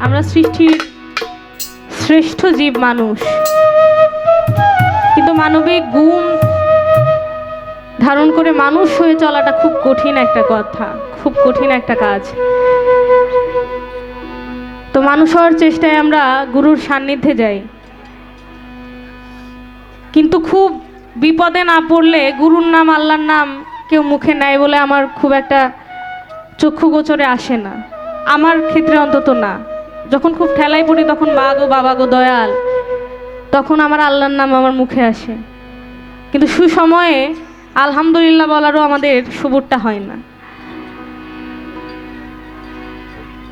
আমরা সৃষ্টির শ্রেষ্ঠ জীব মানুষ। কিন্তু মানবিক গুণ ধারণ করে মানুষ হয়ে চলাটা খুব কঠিন একটা কথা, খুব কঠিন একটা কাজ। তো মানুষ হওয়ার চেষ্টায় আমরা গুরুর সান্নিধ্যে যাই। কিন্তু খুব বিপদে না পড়লে গুরুর নাম, আল্লাহর নাম কেউ মুখে নেয় বলে আমার খুব একটা চক্ষু গোচরে আসে না। আমার ক্ষেত্রে অন্তত না। যখন খুব ঠেলাই পড়ি, তখন মা গো, বাবা গো, দয়াল। তখন আমার আল্লাহর নাম আমার মুখে আসে। কিন্তু সুসময়ে আলহামদুলিল্লাহ বলারও আমাদের সুবুরটা হয় না।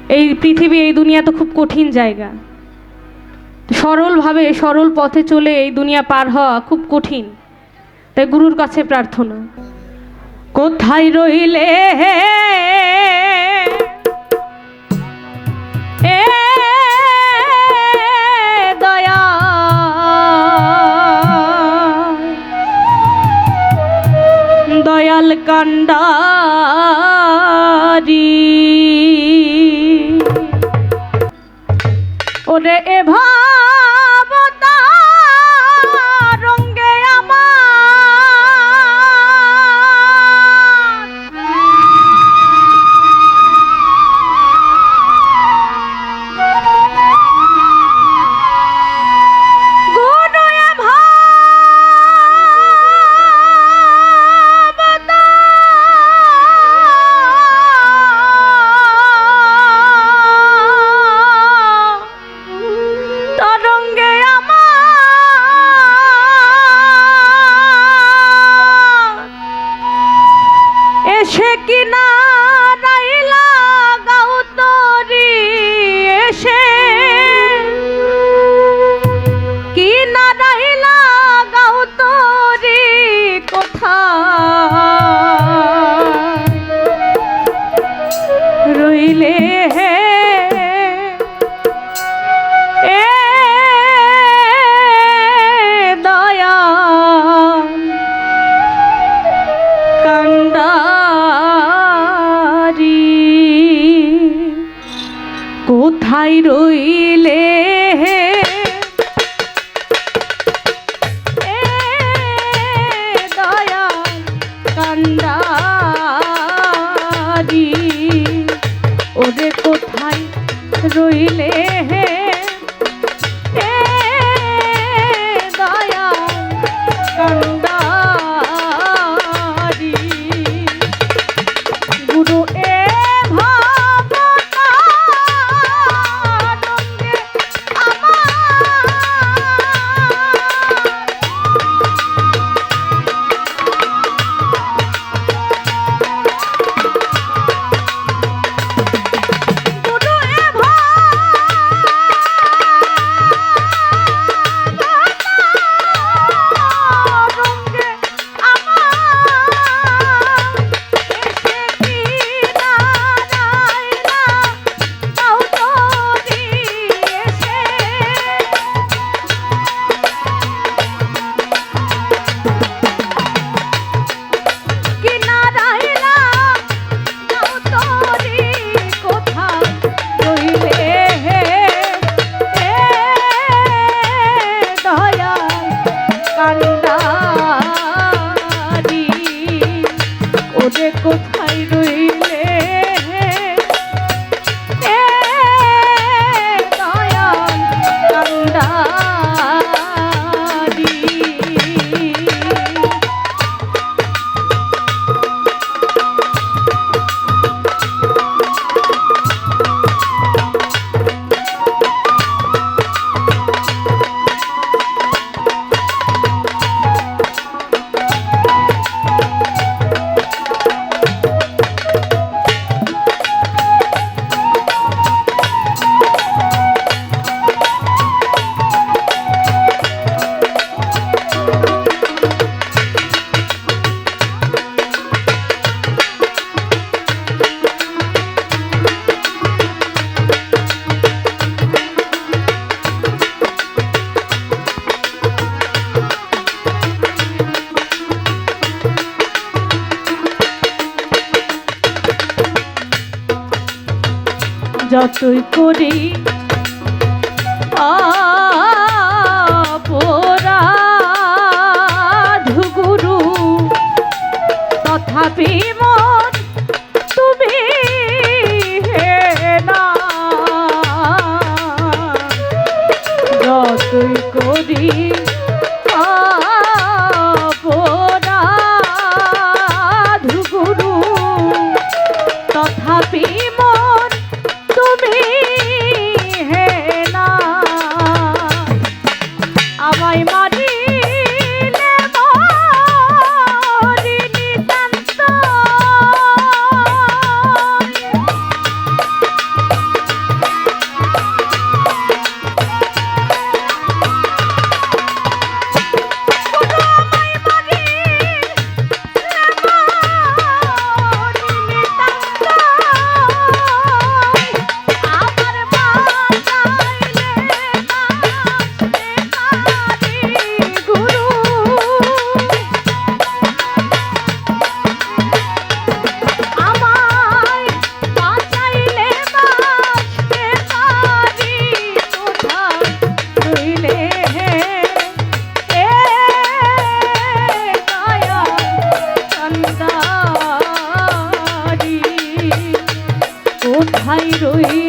এই পৃথিবী, এই দুনিয়া তো খুব কঠিন জায়গা। সরলভাবে, সরল পথে চলে এই দুনিয়া পার হওয়া খুব কঠিন। তাই গুরুর কাছে প্রার্থনা। কোথায় রইলে এ কান্ডারি। না রইলে হে যতই করি। কোথায় রইলে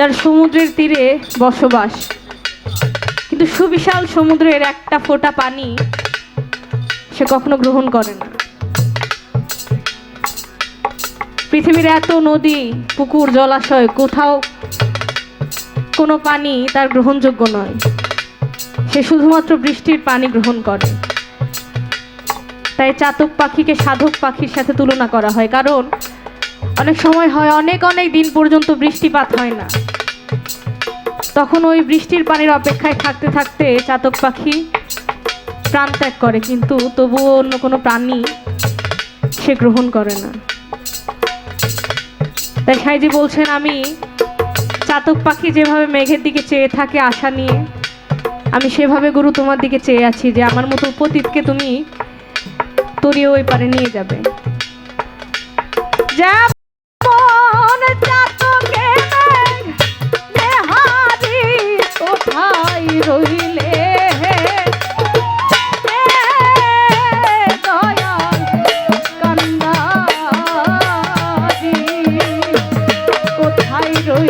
যার সমুদ্রের তীরে বসবাস। কিন্তু সুবিশাল সমুদ্রের একটা ফোঁটা পানি সে কখনো গ্রহণ করে না। পৃথিবীর এত নদী, পুকুর, জলাশয়, কোথাও কোনো পানি তার গ্রহণযোগ্য নয়। সে শুধুমাত্র বৃষ্টির পানি গ্রহণ করে। তাই চাতক পাখিকে সাধক পাখির সাথে তুলনা করা হয়, কারণ অনেক সময় হয়, অনেক অনেক দিন পর্যন্ত বৃষ্টিপাত হয় না। তখন ওই বৃষ্টির পানির অপেক্ষায় থাকতে থাকতে চাতক পাখি প্রাণ ত্যাগ করে, কিন্তু তবুও অন্য কোনো প্রাণী সে গ্রহণ করে না। তাই সাইজি বলছেন, আমি চাতক পাখি যেভাবে মেঘের দিকে চেয়ে থাকে আশা নিয়ে, আমি সেভাবে গুরু তোমার দিকে চেয়ে আছি যে আমার মতো পতীতকে তুমি তরিয়ে ওই পারে নিয়ে যাবে। যেমন Oh,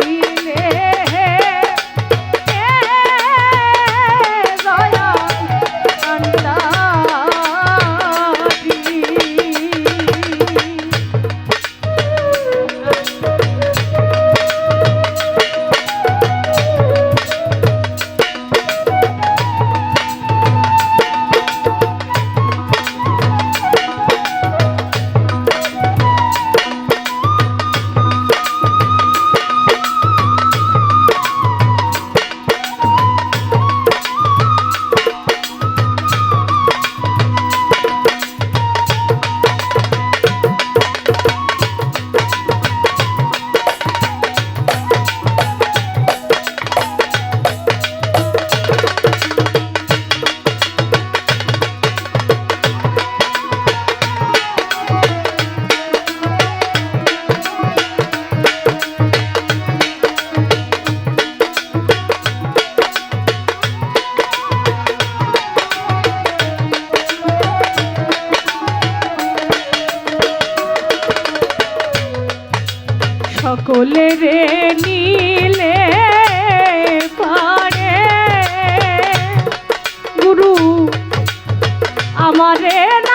আমারে